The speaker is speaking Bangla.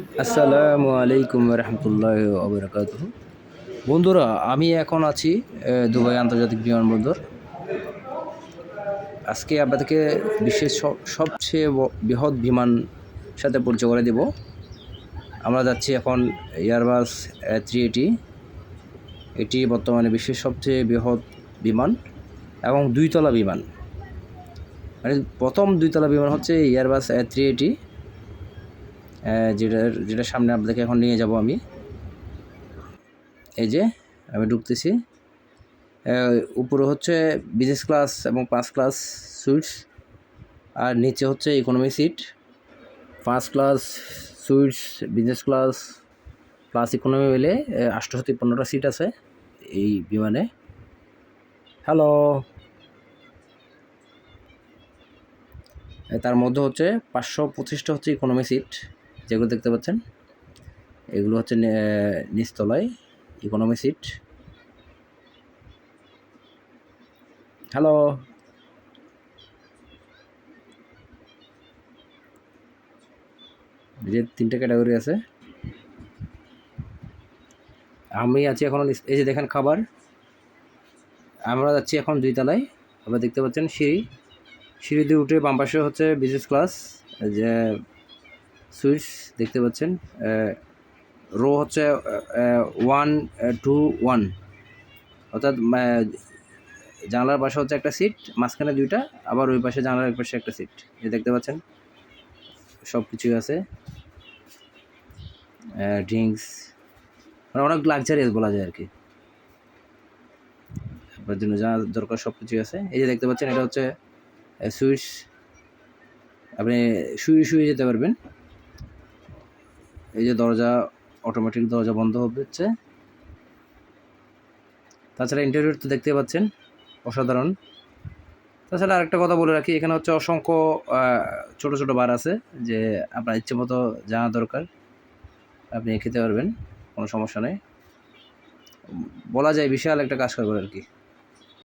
আসসালামু আলাইকুম রহমতুল্লাহ আবরকাত বন্ধুরা, আমি এখন আছি দুবাই আন্তর্জাতিক বিমানবন্দর। আজকে আপনাদেরকে বিশ্বের সবচেয়ে বৃহৎ বিমান সাথে পরিচয় করে দেব। আমরা যাচ্ছি এখন এয়ারবাস থ্রি এটি এটি বর্তমানে বিশ্বের সবচেয়ে বৃহৎ বিমান এবং দুইতলা বিমান। মানে প্রথম দুইতলা বিমান হচ্ছে এয়ারবাস থ্রি এইটি যেটার যেটার সামনে আপনাদেরকে এখন নিয়ে যাব আমি। এই যে, আমি ঢুকতেছি। উপরে হচ্ছে বিজনেস ক্লাস এবং ফার্স্ট ক্লাস সুইটস আর নিচে হচ্ছে economy seat first class suites business class plus economy মিলে আটশোশো তিপ্পান্নটা সিট আছে এই বিমানে। হ্যালো তার মধ্যে হচ্ছে পাঁচশো পঁচিশটা হচ্ছে ইকোনমি সিট যেগুলো দেখতে পাচ্ছেন, এগুলো হচ্ছে নিচতলায় ইকোনমি সিট হ্যালো যে তিনটে ক্যাটাগরি আছে। আমি আছি এখন এই যে দেখেন খাবার। আমরা যাচ্ছি এখন দুই তলায় আপনারা দেখতে পাচ্ছেন সিঁড়ি। সিঁড়ি দিয়ে উঠে বাম পাশে হচ্ছে বিজনেস ক্লাস যে সুইটস দেখতে পাচ্ছেন রো হচ্ছে ওয়ান টু ওয়ান অর্থাৎ জানলার পাশে হচ্ছে একটা সিট মাঝখানে দুইটা, আবার ওই পাশে জানলার এক পাশে একটা সিট যে দেখতে পাচ্ছেন সব কিছুই আছে ড্রিঙ্কস মানে অনেক লাক্সারিয়াস বলা যায় আর কি। আপনার জন্য যা দরকার সব কিছুই আছে। এই যে দেখতে পাচ্ছেন, এটা হচ্ছে সুইটস আপনি শুয়ে শুয়ে যেতে পারবেন। এই যে দরজা অটোমেটিক দরজা বন্ধ হচ্ছে। তাছাড়া ইন্টারভিউ তো দেখতে পাচ্ছেন, অসাধারণ। তাছাড়া আরেকটা কথা বলে রাখি, এখানে হচ্ছে অসংখ্য ছোট ছোট বার আছে যে আপনার ইচ্ছে মতো জানা দরকার, আপনি খেতে পারবেন, কোনো সমস্যা নেই। বলা যায় বিশাল একটা কাজ করবে আর কি।